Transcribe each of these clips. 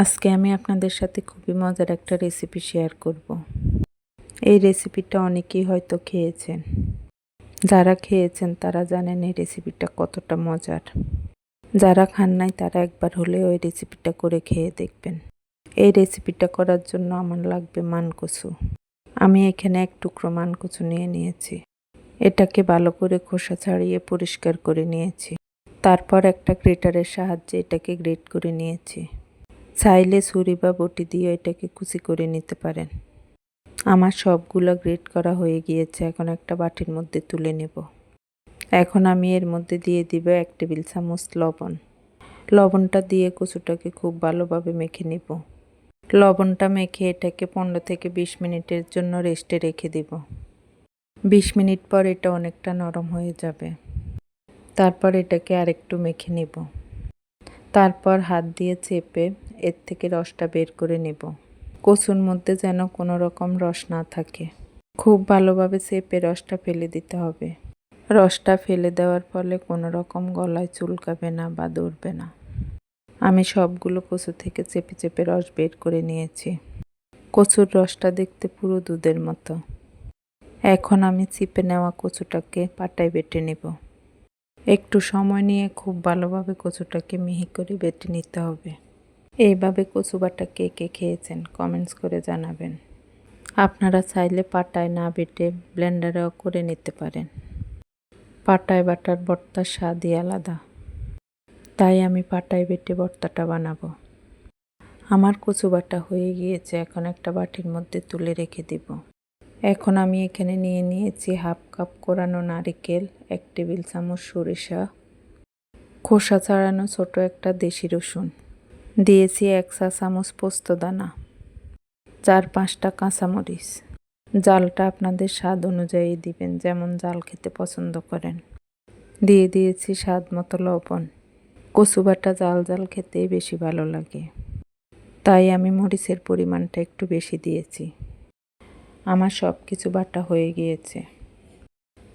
আজকে আমি আপনাদের সাথে খুবই মজার একটা রেসিপি শেয়ার করব। এই রেসিপিটা অনেকেই হয়তো খেয়েছেন। যারা খেয়েছেন, তারা জানেন এই রেসিপিটা কতটা মজার। যারা খান নাই, তারা একবার হলেও এই রেসিপিটা করে খেয়ে দেখবেন। এই রেসিপিটা করার জন্য আমার লাগবে মানকচু। আমি এখানে এক টুকরো মানকচু নিয়ে নিয়েছি। এটাকে ভালো করে খোসা ছাড়িয়ে পরিষ্কার করে নিয়েছি। তারপর একটা গ্রেটারের সাহায্যে এটাকে গ্রেট করে নিয়েছি। চাইলে ছুরি বা বটি দিয়ে এটাকে কুচি করে নিতে পারেন। আমার সবগুলো গ্রেট করা হয়ে গিয়েছে, এখন একটা বাটির মধ্যে তুলে নেব। এখন আমি এর মধ্যে দিয়ে দিব এক টেবিল চামচ লবণ। লবণটা দিয়ে কচুটাকে খুব ভালোভাবে মেখে নেব। লবণটা মেখে এটাকে পনেরো থেকে বিশ মিনিটের জন্য রেস্টে রেখে দিব। বিশ মিনিট পর এটা অনেকটা নরম হয়ে যাবে। তারপর এটাকে আরেকটু মেখে নেব। তারপর হাত দিয়ে চেপে এর থেকে রসটা বের করে নেব। কচুর মধ্যে যেন কোনো রকম রস না থাকে। খুব ভালোভাবে চেপে রসটা ফেলে দিতে হবে। রসটা ফেলে দেওয়ার ফলে কোনো রকম গলায় চুলকাবে না বা দৌড়বে না। আমি সবগুলো কচু থেকে চেপে চেপে রস বের করে নিয়েছি। কচুর রসটা দেখতে পুরো দুধের মতো। এখন আমি চিপে নেওয়া কচুটাকে পাটায় বেটে নেব। একটু সময় নিয়ে খুব ভালোভাবে কচুটাকে মিহি করে বেটে নিতে হবে। এইভাবে কচুবাটা কে কে খেয়েছেন কমেন্টস করে জানাবেন। আপনারা চাইলে পাটায় না বেটে ব্লেন্ডারেও করে নিতে পারেন। পাটায় বাটার ভর্তার স্বাদই আলাদা। তাই আমি পাটায় বেটে ভর্তাটা বানাবো। আমার কচু বাটা হয়ে গিয়েছে, এখন একটা বাটির মধ্যে তুলে রেখে দিব। এখন আমি এখানে নিয়ে নিয়েছি হাফ কাপ কোরানো নারিকেল, এক টেবিল চামচ সরিষা, খোসা ছাড়ানো ছোট একটা দেশি রসুন। দিয়েছি এক চা চামচ পোস্ত দানা, চার পাঁচটা কাঁচামরিচ। জালটা আপনাদের স্বাদ অনুযায়ী দিবেন, যেমন জাল খেতে পছন্দ করেন। দিয়ে দিয়েছি স্বাদ মতো লবণ। কচুবাটা জাল জাল খেতেই বেশি ভালো লাগে। তাই আমি মরিচের পরিমাণটা একটু বেশি দিয়েছি। আমার সব কিছু বাটা হয়ে গিয়েছে।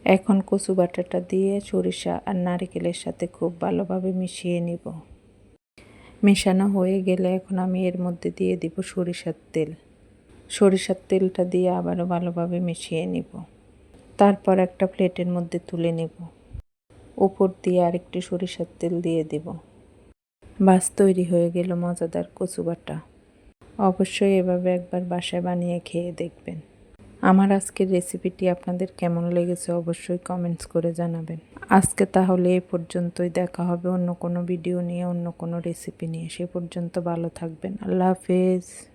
এখন কচু বাটাটা দিয়ে সরিষা আর নারিকেলের সাথে খুব ভালোভাবে মিশিয়ে নিব। মেশানো হয়ে গেলে এখন আমি এর মধ্যে দিয়ে দিব সরিষার তেল। সরিষার তেলটা দিয়ে আবারও ভালোভাবে মিশিয়ে নিব। তারপর একটা প্লেটের মধ্যে তুলে নেব। ওপর দিয়ে আরেকটি সরিষার তেল দিয়ে দিব। বাস তৈরি হয়ে গেল মজাদার কচু বাটা। অবশ্যই এভাবে একবার বাসায় বানিয়ে খেয়ে দেখবেন। আমার আজকের রেসিপিটি আপনাদের কেমন লেগেছে অবশ্যই কমেন্টস করে জানাবেন। আজকে তাহলে এ পর্যন্তই। দেখা হবে অন্য কোনো ভিডিও নিয়ে, অন্য কোনো রেসিপি নিয়ে। সে পর্যন্ত ভালো থাকবেন। আল্লাহ হাফেজ।